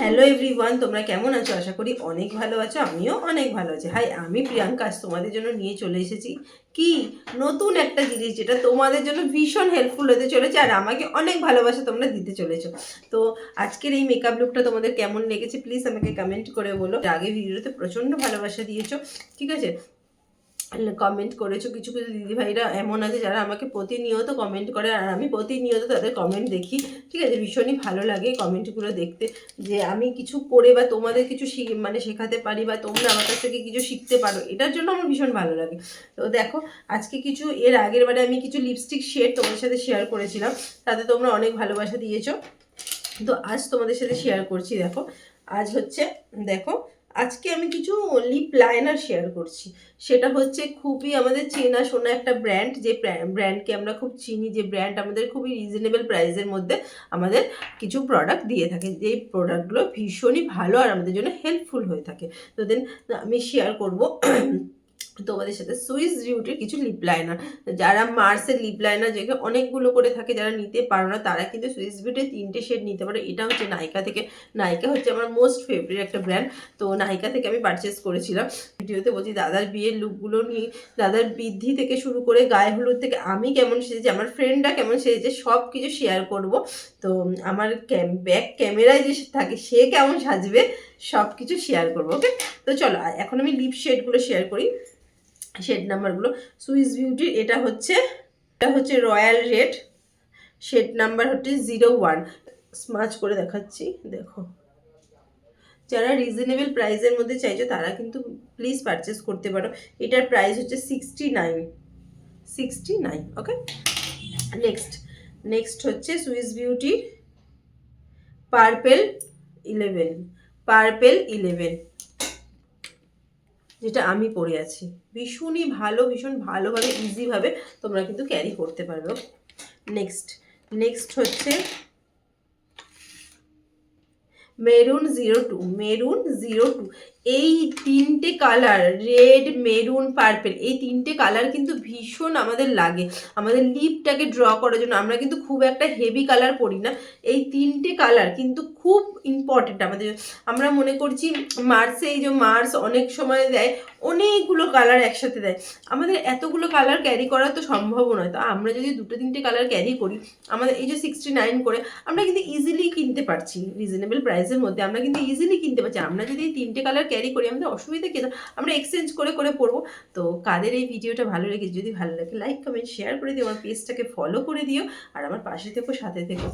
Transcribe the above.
Hello everyone তোমরা কেমন আছো? আশা করি অনেক ভালো আছো, আমিও অনেক ভালো আছি। হাই আমি প্রিয়াঙ্কা তোমাদের জন্য নিয়ে চলে এসেছি কি? নতুন একটা জিনিস যেটা তোমাদের জন্য ভীষণ হেল্পফুল হতে চলেছে আর আমাকে অনেক ভালোবাসা তোমরা দিতে চলেছো। তো আজকের এই মেকআপ লুকটা তোমাদের কেমন লেগেছে প্লিজ আমাকে কমেন্ট করে বলো। আগে ভিডিওতে প্রচণ্ড ভালোবাসা দিয়েছ, ঠিক আছে? কমেন্ট করেছ। কিছু কিছু দিদিভাইরা এমন আছে যারা আমাকে প্রতিনিয়ত কমেন্ট করে আর আমি প্রতিনিয়ত তাদের কমেন্ট দেখি। ঠিক আছে, ভীষণই ভালো লাগে কমেন্টগুলো দেখতে। যে আমি কিছু করে বা তোমাদের কিছু মানে শেখাতে পারি বা তোমরা আমার কাছ থেকে কিছু শিখতে পারো, এটার জন্য আমার ভীষণ ভালো লাগে। তো দেখো, আজকে কিছু, এর আগের বারে আমি কিছু লিপস্টিক শেড তোমাদের সাথে শেয়ার করেছিলাম। তাতে তোমরা অনেক ভালোবাসা দিয়েছ। তো আজ তোমাদের সাথে শেয়ার করছি, দেখো। আজ হচ্ছে, দেখো আজকে আমি কিছু লিপ লাইনার শেয়ার করছি। সেটা হচ্ছে খুবই আমাদের চেনা শোনা একটা ব্র্যান্ড যে ব্র্যান্ডকে আমরা খুব চিনি, যে ব্র্যান্ড আমাদের খুবই রিজনেবল প্রাইসের মধ্যে আমাদের কিছু প্রোডাক্ট দিয়ে থাকে। যে প্রোডাক্টগুলো ভীষণই ভালো আর আমাদের জন্য হেল্পফুল হয়ে থাকে। তো দেন আমি শেয়ার করব। তোমাদের সাথে সুইস বিউটির কিছু লিপ লাইনার যারা মার্সের লিপ লাইনার যেগুলো অনেকগুলো করে থাকে, যারা নিতে পারো না, তারা কিন্তু সুইস বিউটির তিনটে শেড নিতে পারো। এটা হচ্ছে নাইকা থেকে। নাইকা হচ্ছে আমার মোস্ট ফেভারিট একটা ব্র্যান্ড তো নাইকা থেকে আমি পারচেস করেছিলাম। ভিডিওতে বলছি, দাদার বিয়ের লুকগুলো নিয়ে, দাদার বৃদ্ধি থেকে শুরু করে গায়ে হলুদ থেকে আমি কেমন সেজেছি, আমার ফ্রেন্ডরা কেমন সেজেছে সব কিছু শেয়ার করব। তো আমার ক্যাম ব্যাক ক্যামেরায় যে থাকে, সে কেমন সাজবে সব কিছু শেয়ার করব ওকে তো চলো, এখন আমি লিপ শেডগুলো শেয়ার করি। শেড নাম্বারগুলো সুইস বিউটির এটা হচ্ছে এটা হচ্ছে রয়্যাল রেড, শেড নাম্বার হচ্ছে জিরো ওয়ান। স্মাচ করে দেখাচ্ছি, দেখো। যারা রিজনেবল প্রাইসের মধ্যে চাইছো, তারা কিন্তু প্লিজ পারচেস করতে পারো। এটার প্রাইস হচ্ছে sixty nine sixty nine okay next next হচ্ছে Swiss beauty, purple eleven. Purple eleven. যেটা আমি পরে আছি। ভীষণই ভালো, ভীষণ ভালোভাবে ইজিভাবে তোমরা কিন্তু ক্যারি করতে পারবে। নেক্সট নেক্সট হচ্ছে maroon zero two maroon zero two এই তিনটে কালার রেড মেরুন পার্পেল এই তিনটে কালার কিন্তু ভীষণ আমাদের লাগে। আমাদের লিপটাকে ড্র করার জন্য আমরা কিন্তু খুব একটা হেভি কালার পরি না। এই তিনটে কালার কিন্তু খুব ইম্পর্টেন্ট আমাদের। আমরা মনে করছি মার্সে এই যে মার্স অনেক সময় দেয়, অনেকগুলো কালার একসাথে দেয়। আমাদের এতগুলো কালার ক্যারি করা তো সম্ভব নয়। তো আমরা যদি দুটো তিনটে কালার ক্যারি করি, আমাদের এই যে সিক্সটি নাইন করে, আমরা কিন্তু ইজিলি কিনতে পারছি। রিজনেবল প্রাইসের মধ্যে আমরা কিন্তু ইজিলি কিনতে পারছি। আমরা যদি এই তিনটে কালার ক্যারি করি, আমাদের অসুবিধা কি? আমরা এক্সচেঞ্জ করে করে পড়ব। তো কাদের এই ভিডিওটা ভালো লেগেছে? যদি ভালো লাগে লাইক কমেন্ট শেয়ার করে দিও। আমার পেজটাকে ফলো করে দিও। আর আমার পাশে থেকো, সাথে থেকো।